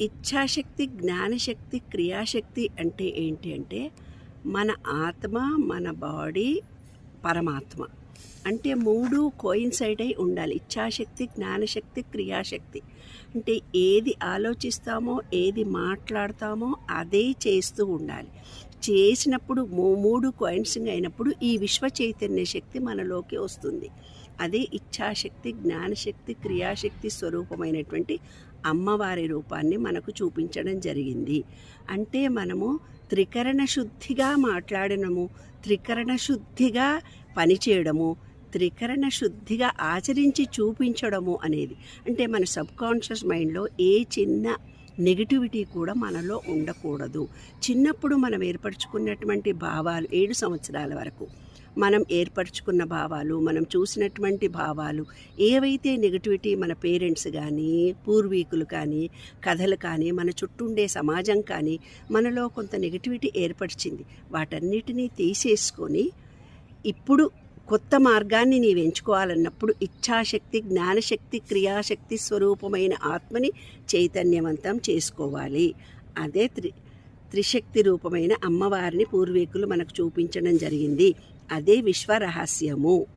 ఇచ్ఛాశక్తి జ్ఞానశక్తి క్రియాశక్తి అంటే ఏంటి అంటే మన ఆత్మ మన బాడీ పరమాత్మ. అంటే మూడు కోయిన్సైడ్ అయి ఉండాలి. ఇచ్ఛాశక్తి జ్ఞానశక్తి క్రియాశక్తి. అంటే ఏది ఆలోచిస్తామో ఏది మాట్లాడతామో అదే చేస్తూ ఉండాలి. చేసినప్పుడు మూడు కోయిన్సింగ్ అయినప్పుడు ఈ విశ్వ చైతన్య శక్తి మనలోకి వస్తుంది. అదే ఇచ్ఛాశక్తి జ్ఞానశక్తి క్రియాశక్తి స్వరూపమైనటువంటి అమ్మవారి రూపాన్ని మనకు చూపించడం జరిగింది. అంటే మనము త్రికరణ శుద్ధిగా మాట్లాడడము త్రికరణ శుద్ధిగా పనిచేయడము త్రికరణ శుద్ధిగా ఆచరించి చూపించడము అనేది. అంటే మన సబ్కాన్షియస్ మైండ్లో ఏ చిన్న నెగిటివిటీ కూడా మనలో ఉండకూడదు. చిన్నప్పుడు మనం ఏర్పరచుకున్నటువంటి భావాలు ఏడు సంవత్సరాల వరకు మనం ఏర్పరచుకున్న భావాలు మనం చూసినటువంటి భావాలు ఏవైతే నెగిటివిటీ మన పేరెంట్స్ కానీ పూర్వీకులు కానీ కథలు కానీ మన చుట్టూ ఉండే సమాజం కానీ మనలో కొంత నెగిటివిటీ ఏర్పరిచింది. వాటన్నిటినీ తీసేసుకొని ఇప్పుడు కొత్త మార్గాన్ని నీవు ఎంచుకోవాలన్నప్పుడు ఇచ్ఛాశక్తి జ్ఞానశక్తి క్రియాశక్తి స్వరూపమైన ఆత్మని చైతన్యవంతం చేసుకోవాలి. అదే త్రి త్రిశక్తి రూపమైన అమ్మవారిని పూర్వీకులు మనకు చూపించడం జరిగింది. అదే విశ్వ రహస్యము.